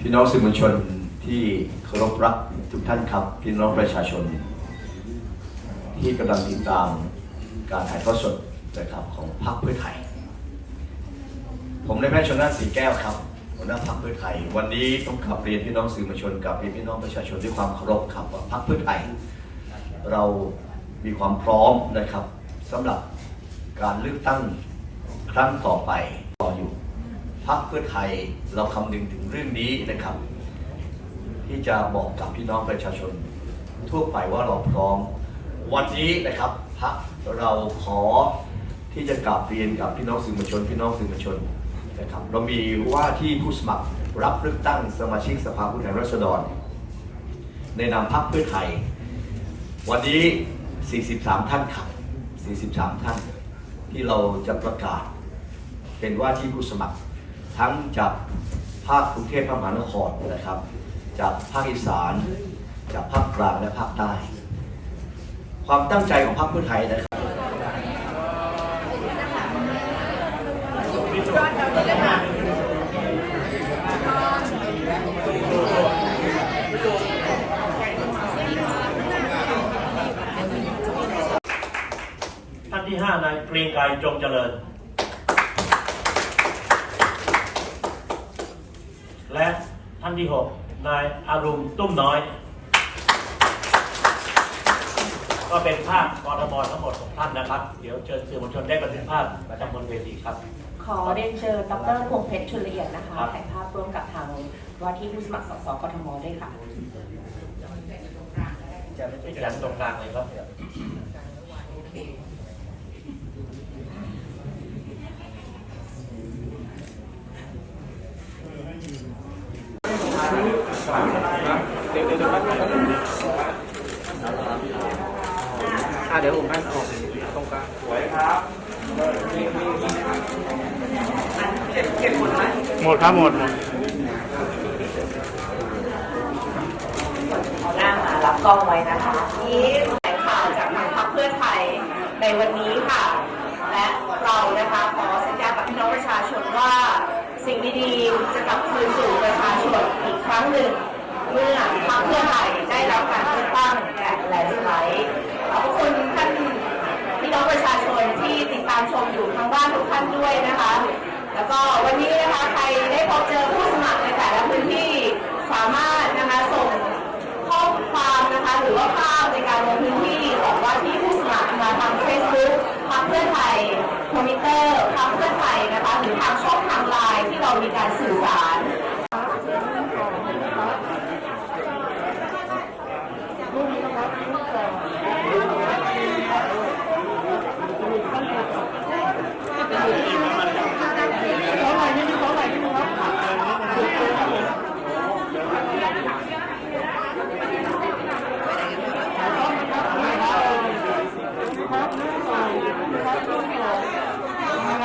พี่น้องสื่อมวลชนที่เคารพรักทุกท่านครับ พี่น้องประชาชน ที่กำลังติดตามการถ่ายทอดสดนะครับของพรรคเพื่อไทย ผมในายแพทย์ชนน่านสีแก้วครับหัวหน้าพรรคเพื่อไทย วันนี้ต้องขับเรียนพี่น้องสื่อมวลชนกับพี่น้องประชาชนด้วยความเคารพครับว่าพรรคเพื่อไทย เรามีความพร้อมนะครับสำหรับการเลือกตั้งครั้งต่อไป พรรคเพื่อไทยเราคำนึงถึงเรื่องนี้นะครับ ที่จะบอกกับพี่น้องประชาชน ทั่วไปว่าเราพร้อม วันนี้นะครับพรรคเราขอที่จะกราบเรียนกับพี่น้องสื่อมวลชน พี่น้องสื่อมวลชนนะครับเรามีว่าที่ผู้สมัครรับเลือกตั้งสมาชิกสภาผู้แทนราษฎร ในนามพรรคเพื่อไทย วันนี้ 43 ท่านครับ 43 ท่าน ที่เราจะประกาศเป็นว่าที่ผู้สมัคร ทั้งจากภาคกรุงเทพมหานครนะครับ จากภาคอีสาน จากภาคกลางและภาคใต้ ความตั้งใจของพรรคเพื่อไทยนะครับท่านที่ห้านายเกรียงไกรจงเจริญ และท่านที่หกนายอารุมตุ้มน้อย ก็เป็นภาพกรทมทั้งหมดของท่านนะครับ เดี๋ยวเชิญสื่อมวลชนได้บันทึกภาพประจำบนเวทีครับ ขอเรียนเชิญดรพงษ์เพชรชุลละเอียดนะคะครับถ่ายภาพร่วมกับทางว่าที่ผู้สมัครสสกทมด้วยค่ะจะไม่ใช่ยันตรงกลางเลยครับ อะเดี๋ยวผมให้ออกตรงกลางสวยครับหมดครับหมดหมดหน้ามารับกล้องไว้นะคะนี่แถลงข่าวจากทางพรรคเพื่อไทยในวันนี้ค่ะ และเรานะคะขอสัญญากับพี่น้องประชาชนว่าสิ่งดีๆจะกลับคืนสู่ประชาชน รั้งหนึ่งเมื่อพรรคเพื่อไทยได้รับการเลือกตั้งแบบแลนด์สไลด์ขอบคุณท่านพี่น้องประชาชนที่ติดตามชมอยู่ทางบ้านทุกท่านด้วยนะคะ แล้วก็วันนี้นะคะใครได้พบเจอผู้สมัครในแต่ละพื้นที่สามารถนะคะส่งข้อความนะคะหรือว่าภาพในการลงพื้นที่ของว่าที่ผู้สมัครมาทาง Facebook พรรคเพื่อไทยทวิตเตอร์พรรคเพื่อไทยนะคะหรือทางช่องทางไลน์ที่เรามีการสื่อสาร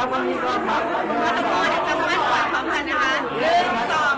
กทมจะทำให้ควาพร้อมกันนะคะหนึ่งสอง